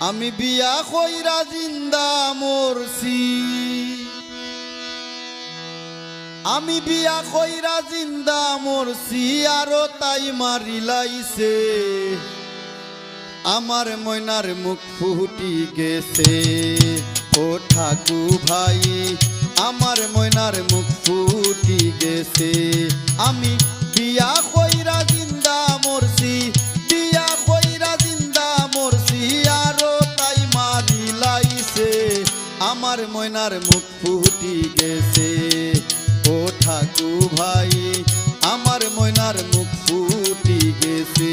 আমি বিয়া কইরা জিন্দা মরছি। আমি বিয়া কইরা জিন্দা মরছি, আরও তাই মারিলাইছে আমার ময়নার মুখ ফুটি গেছে। ও ঠাকু ভাই আমার ময়নার মুখ ফুটি গেছে। আমি বিয়া আমার ময়নার মুখ ফুটি গেছে। ও ঠাকু ভাই আমার ময়নার মুখ ফুটি গেছে।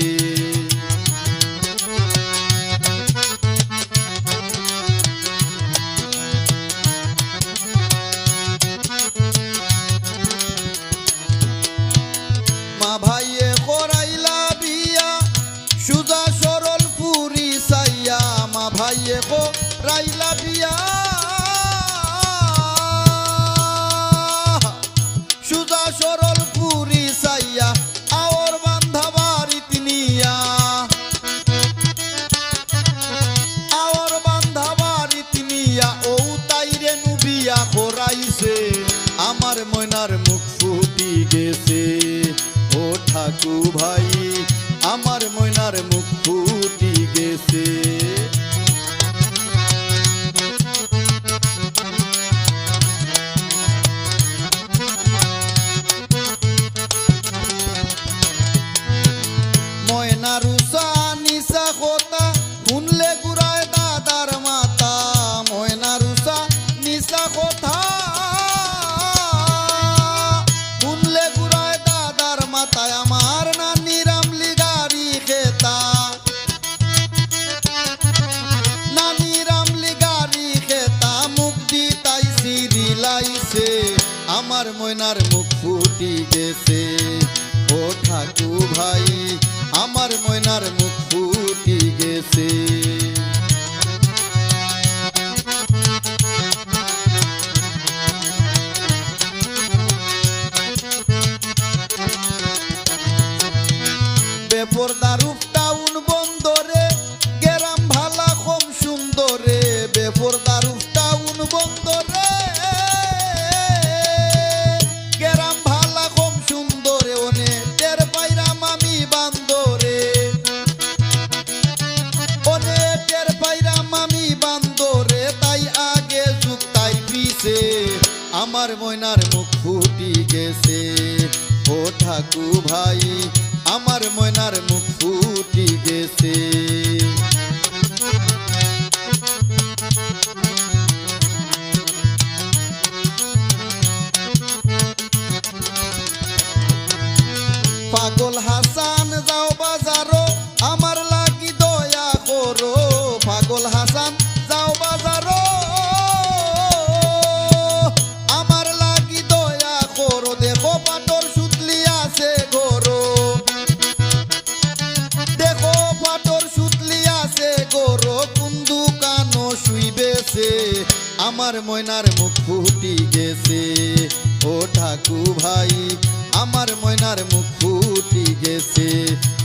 মা ভাইয়ে ভাইয়ে করাইলা বিয়া ভাই আমার ময়নার মুখ ফুটি গেছে। আমার ময়নার মুখ ফুটি গেছে। ও ঠাকু ভাই আমার ময়নার মুখ ফুটি গেছে। বেপরদার টাউন আমার ময়নার মুখ ফুটি গেছে। ও ঠাকু ভাই আমার ময়নার মুখ ফুটি গেছে। পাগল হাসান আছে গরো কোন শুইবেছে, আমার ময়নার মুখ ফুটি গেছে। ও ঠাকু ভাই আমার ময়নার মুখ ফুটি গেছে।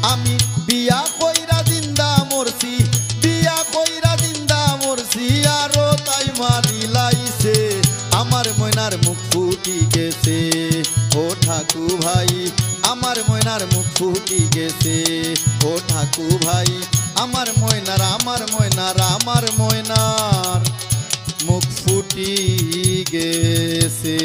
আমি বিয়া কইরা জিন্দা মরছি, বিয়া কইরা জিন্দা মরছি, আরও তাই মারি লাইছে আমার ময়নার মুখ ফুটি গেছে। ও ঠাকু ভাই আমার ময়নার মুখ ফুটি গেছে। ও ঠাকু ভাই আমার ময়নার আমার ময়নার আমার ময়নার মুখ ফুটি গেছে।